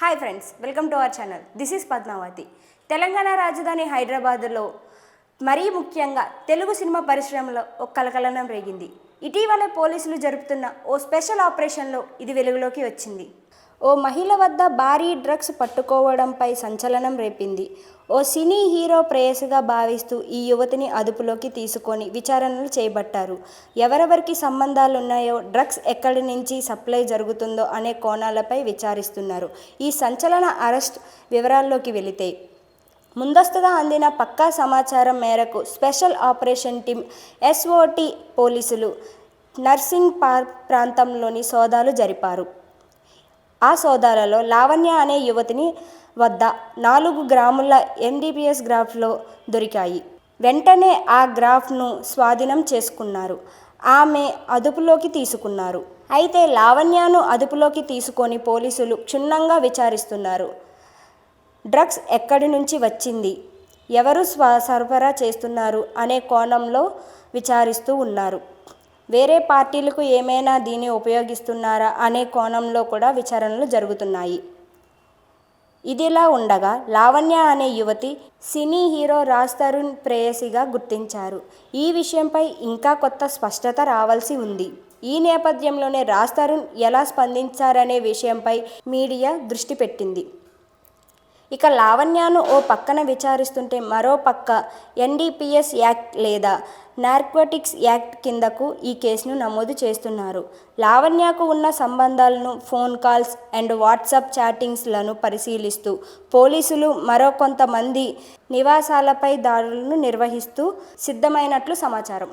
Hi friends welcome to our channel this is Padmavati Telangana రాజధాని హైదరాబాద్లో మరీ ముఖ్యంగా తెలుగు సినిమా పరిశ్రమలో ఒక కలకలనం రేగింది. ఇటీవల పోలీసులు జరుపుతున్న ఓ స్పెషల్ ఆపరేషన్లో ఇది వెలుగులోకి వచ్చింది. ఓ మహిళ వద్ద భారీ డ్రగ్స్ పట్టుకోవడంపై సంచలనం రేపింది. ఓ సినీ హీరో ప్రేయసిగా భావిస్తూ ఈ యువతిని అదుపులోకి తీసుకొని విచారణలు చేపట్టారు. ఎవరెవరికి సంబంధాలున్నాయో డ్రగ్స్ ఎక్కడి నుంచి సప్లై జరుగుతుందో అనే కోణాలపై విచారిస్తున్నారు. ఈ సంచలన అరెస్ట్ వివరాల్లోకి వెళితే ముందస్తుగా అందిన పక్కా సమాచారం మేరకు స్పెషల్ ఆపరేషన్ టీం ఎస్ఓటి పోలీసులు నర్సింగ్ పార్క్ ప్రాంతంలోని సోదాలు జరిపారు. ఆ సోదాలలో లావణ్య అనే యువతిని వద్ద నాలుగు గ్రాముల ఎండిపిఎస్ గ్రాఫ్లో దొరికాయి. వెంటనే ఆ గ్రాఫ్ను స్వాధీనం చేసుకున్నారు. ఆమె అదుపులోకి తీసుకున్నారు. అయితే లావణ్యను అదుపులోకి తీసుకొని పోలీసులు క్షుణ్ణంగా విచారిస్తున్నారు. డ్రగ్స్ ఎక్కడి నుంచి వచ్చింది? ఎవరు స్వ సరఫరా చేస్తున్నారు? అనే కోణంలో విచారిస్తూ ఉన్నారు. వేరే పార్టీలకు ఏమైనా దీన్ని ఉపయోగిస్తున్నారా అనే కోణంలో కూడా విచారణలు జరుగుతున్నాయి. ఇదిలా ఉండగా లావణ్య అనే యువతి సినీ హీరో రాజ్ తరుణ్ ప్రేయసిగా గుర్తించారు. ఈ విషయంపై ఇంకా కొత్త స్పష్టత రావాల్సి ఉంది. ఈ నేపథ్యంలోనే రాజ్ తరుణ్ ఎలా స్పందించారనే విషయంపై మీడియా దృష్టి పెట్టింది. ఇక లావణ్యను ఓ పక్కన విచారిస్తుంటే మరో పక్క ఎన్డీపీఎస్ యాక్ట్ లేదా నార్కోటిక్స్ యాక్ట్ కిందకు ఈ కేసును నమోదు చేస్తున్నారు. లావణ్యకు ఉన్న సంబంధాలను ఫోన్ కాల్స్ అండ్ వాట్సాప్ చాటింగ్స్లను పరిశీలిస్తూ పోలీసులు మరో కొంతమంది నివాసాలపై దాడులను నిర్వహిస్తూ సిద్ధమైనట్లు సమాచారం.